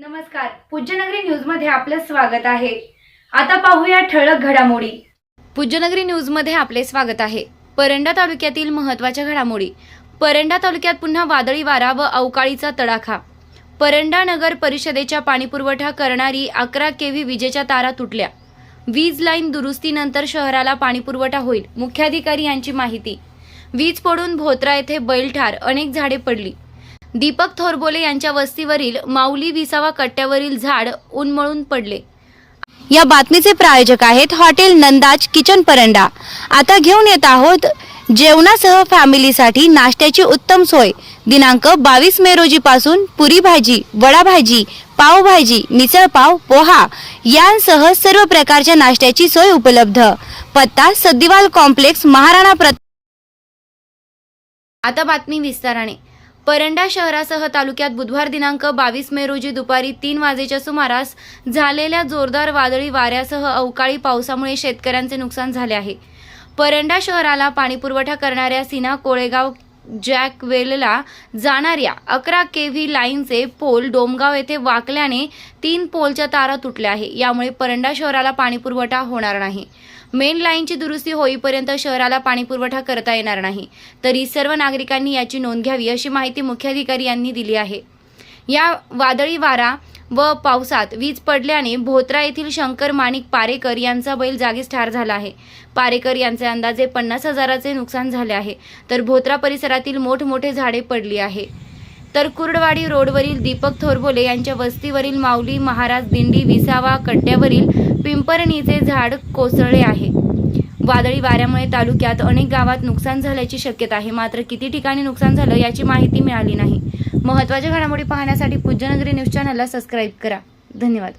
नमस्कार. पूज्यनगरी न्यूजमध्ये आपलं स्वागत आहे. आता पाहूया ठळक घडामोडी. पूज्यनगरी न्यूजमध्ये आपले स्वागत आहे. परंडा तालुक्यातील महत्त्वाच्या घडामोडी. परंडा तालुक्यात पुन्हा वादळी वारा व अवकाळीचा तडाखा. परंडा नगर परिषदेच्या पाणीपुरवठा करणारी अकरा केव्ही विजेच्या तारा तुटल्या. वीज लाईन दुरुस्तीनंतर शहराला पाणीपुरवठा होईल मुख्याधिकारी यांची माहिती. वीज पडून भोत्रा येथे बैलठार अनेक झाडे पडली. दीपक थोरबोले यांच्या वस्तीवरील माऊली विसावा कट्ट्यावरील झाड उन्मळून पडले. या बातमीचे प्रायोजक आहेत हॉटेल नंदाज किचन परंडा. आता घेऊन येत आहोत जेवणासह फॅमिलीसाठी नाश्त्याची उत्तम सोय. दिनांक बावीस मे रोजी पासून पुरी भाजी वडा भाजी पावभाजी मिसळ पाव पोहा यांसह सर्व प्रकारच्या नाश्त्याची सोय उपलब्ध. पत्ता सद्दिवाल कॉम्प्लेक्स महाराणा प्रताप आता बातमी विस्ताराने. परंडा शहरासह तालुक्यात बुधवार दिनांक बावीस मे रोजी दुपारी तीन वाजेच्या सुमारास झालेल्या जोरदार वादळी वाऱ्यासह अवकाळी पावसामुळे शेतकऱ्यांचे नुकसान झाले आहे. परंडा शहराला पाणीपुरवठा करणाऱ्या सिना कोळेगाव जॅकवेलला जाणाऱ्या अकरा के व्ही लाईनचे पोल डोमगाव येथे वाकल्याने तीन पोलच्या तारा तुटल्या आहे. यामुळे परंडा शहराला पाणीपुरवठा होणार नाही. मेन लाईनची दुरुस्ती होईपर्यंत शहराला पाणीपुरवठा करता येणार नाही. तरी सर्व नागरिकांनी याची नोंद घ्यावी अशी माहिती मुख्याधिकारी यांनी दिली आहे. या वादळी वारा व पावसात वीज पडल्याने भोत्रा येथील शंकर माणिक पारेकर यांचा बैल जागीच ठार झाला आहे. पारेकर यांचे अंदाजे पन्नास हजाराचे नुकसान झाले आहे तर भोत्रा परिसरातील मोठमोठे झाडे पडली आहे. तर कुर्डवाडी रोडवरील दीपक थोरबोले यांच्या वस्तीवरील माऊली महाराज दिंडी विसावा कट्ट्यावरील पिंपरणीचे झाड कोसळले आहे. वादळी वाऱ्यामुळे तालुक्यात अनेक गावात नुकसान झाल्याची शक्यता आहे. मात्र किती ठिकाणी नुकसान झालं याची माहिती मिळाली नाही. महत्त्वाच्या घडामोडी पाहण्यासाठी पूज्यनगरी न्यूज चॅनलला सबस्क्राईब करा. धन्यवाद.